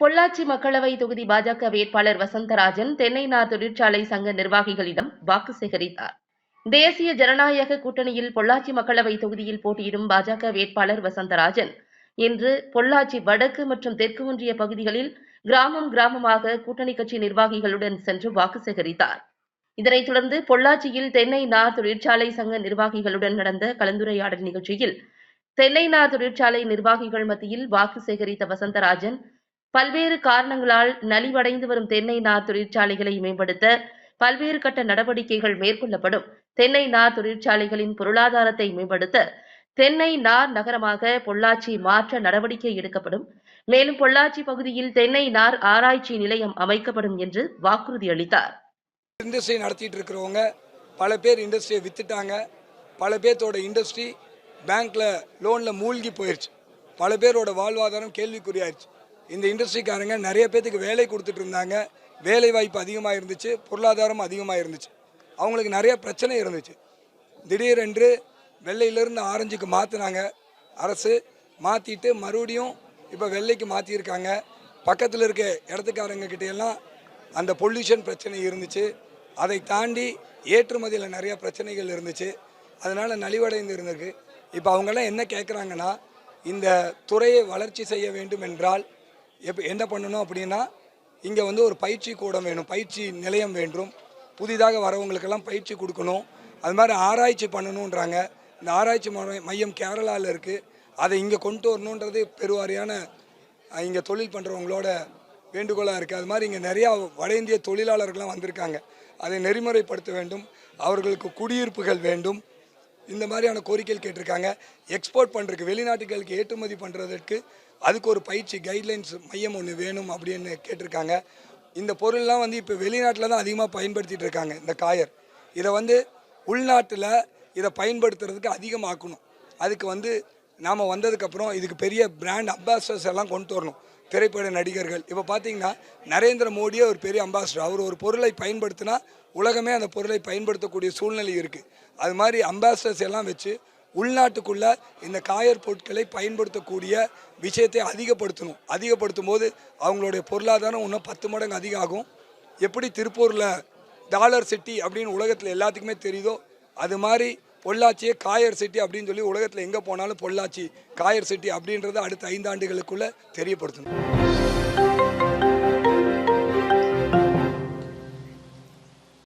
பொள்ளாச்சி மக்களவை தொகுதி பாஜக வேட்பாளர் வசந்தராஜன் தென்னைநார் தொழிற்சாலை சங்க நிர்வாகிகளிடம் வாக்கு சேகரித்தார். தேசிய ஜனநாயக கூட்டணியில் பொள்ளாச்சி மக்களவை தொகுதியில் போட்டியிடும் பாஜக வேட்பாளர் வசந்தராஜன். இன்று பொள்ளாச்சி வடக்கு மற்றும் தெற்கு ஒன்றிய பகுதிகளில் கிராமம் கிராமமாக கூட்டணி கட்சி நிர்வாகிகளுடன் சென்று வாக்கு சேகரித்தார். இதனைத் தொடர்ந்து பொள்ளாச்சியில் தென்னை நார் தொழிற்சாலை சங்க நிர்வாகிகளுடன் நடந்த கலந்துரையாடல் நிகழ்ச்சியில் தென்னை நார் தொழிற்சாலை நிர்வாகிகள் மத்தியில் வாக்கு சேகரித்த வசந்தராஜன் பல்வேறு காரணங்களால் நலிவடைந்து வரும் தென்னை நார் தொழிற்சாலைகளை மேம்படுத்த பல்வேறு கட்ட நடவடிக்கைகள் மேற்கொள்ளப்படும். தென்னை நார் தொழிற்சாலைகளின் பொருளாதாரத்தை மேம்படுத்த தென்னை நார் நகரமாக பொள்ளாச்சி மாற்ற நடவடிக்கை எடுக்கப்படும். மேலும் பொள்ளாச்சி பகுதியில் தென்னை நார் ஆராய்ச்சி நிலையம் அமைக்கப்படும் என்று வாக்குறுதி அளித்தார். இண்டஸ்ட்ரி நடத்திட்டு இருக்கிறவங்க பல பேர் இண்டஸ்ட்ரியை வித்துட்டாங்க. பல பேர்த்தோட இண்டஸ்ட்ரி பேங்க்ல லோன்ல மூழ்கி போயிடுச்சு பல பேரோட வாழ்வாதாரம் கேள்விக்குறியாயிருச்சு. இந்த இண்டஸ்ட்ரிக்காரங்க நிறைய பேத்துக்கு வேலை கொடுத்துட்டு இருந்தாங்க. வேலை வாய்ப்பு அதிகமாக இருந்துச்சு பொருளாதாரம் அதிகமாக இருந்துச்சு அவங்களுக்கு நிறைய பிரச்சனை இருந்துச்சு. திடீரென்று வெள்ளையிலேருந்து ஆரஞ்சுக்கு மாற்றினாங்க அரசு மாற்றிட்டு மறுபடியும் இப்போ வெள்ளைக்கு மாற்றியிருக்காங்க பக்கத்தில் இருக்க இடத்துக்காரங்க அந்த பொல்யூஷன் பிரச்சனை இருந்துச்சு. அதை தாண்டி ஏற்றுமதியில் நிறைய பிரச்சனைகள் இருந்துச்சு. அதனால் நலிவடைந்து இருந்திருக்கு. இப்போ அவங்கெல்லாம் என்ன கேட்குறாங்கன்னா இந்த துறையை வளர்ச்சி செய்ய வேண்டும் என்றால் எப்போ என்ன பண்ணணும் அப்படின்னா இங்கே வந்து ஒரு பயிற்சி கூடம் வேணும் பயிற்சி நிலையம் வேண்டும். புதிதாக வரவங்களுக்கெல்லாம் பயிற்சி கொடுக்கணும். அது மாதிரி ஆராய்ச்சி பண்ணணுன்றாங்க இந்த ஆராய்ச்சி மையம் கேரளாவில் இருக்குது அதை இங்கே கொண்டு வரணுன்றது பெருவாரியான இங்கே தொழில் பண்ணுறவங்களோட வேண்டுகோளாக இருக்குது அது மாதிரி இங்கே நிறையா வட இந்திய தொழிலாளர்கள்லாம் வந்திருக்காங்க. அதை நெறிமுறைப்படுத்த வேண்டும். அவர்களுக்கு குடியிருப்புகள் வேண்டும். இந்த மாதிரியான கோரிக்கைகள் கேட்டிருக்காங்க. எக்ஸ்போர்ட் பண்ணுறதுக்கு வெளிநாட்டுகளுக்கு ஏற்றுமதி பண்ணுறதுக்கு அதுக்கு ஒரு பயிற்சி கைட்லைன்ஸ் மையம் ஒன்று வேணும் அப்படின்னு கேட்டிருக்காங்க. இந்த பொருள்லாம் வந்து இப்போ வெளிநாட்டில் தான் அதிகமாக பயன்படுத்திகிட்டு இருக்காங்க இந்த காயர். இதை வந்து உள்நாட்டில் இதை பயன்படுத்துறதுக்கு அதிகமாக்கணும். அதுக்கு வந்து நாம் வந்ததுக்கப்புறம் இதுக்கு பெரிய பிராண்ட் அம்பாசடர்ஸ் எல்லாம் கொண்டு வரணும். திரைப்பட நடிகர்கள். இப்போ பார்த்தீங்கன்னா நரேந்திர மோடியே ஒரு பெரிய அம்பாசிடர் அவர் ஒரு பொருளை பயன்படுத்தினா உலகமே அந்த பொருளை பயன்படுத்தக்கூடிய சூழ்நிலை இருக்குது அது மாதிரி அம்பாசிடர்ஸ் எல்லாம் வச்சு உள்நாட்டுக்குள்ள இந்த காயர் பொருட்களை பயன்படுத்தக்கூடிய விஷயத்தை அதிகப்படுத்தணும். அதிகப்படுத்தும் போது அவங்களுடைய பொருளாதாரம் இன்னும் பத்து மடங்கு அதிகம் ஆகும் எப்படி திருப்பூரில் டாலர் சிட்டி அப்படின்னு உலகத்தில் எல்லாத்துக்குமே தெரியுதோ அது மாதிரி பொள்ளாச்சியை காயர் சிட்டி அப்படின்னு சொல்லி உலகத்தில் எங்கே போனாலும் பொள்ளாச்சி காயர் சிட்டி அப்படின்றத அடுத்த ஐந்தாண்டுகளுக்குள்ளே தெரியப்படுத்தணும்.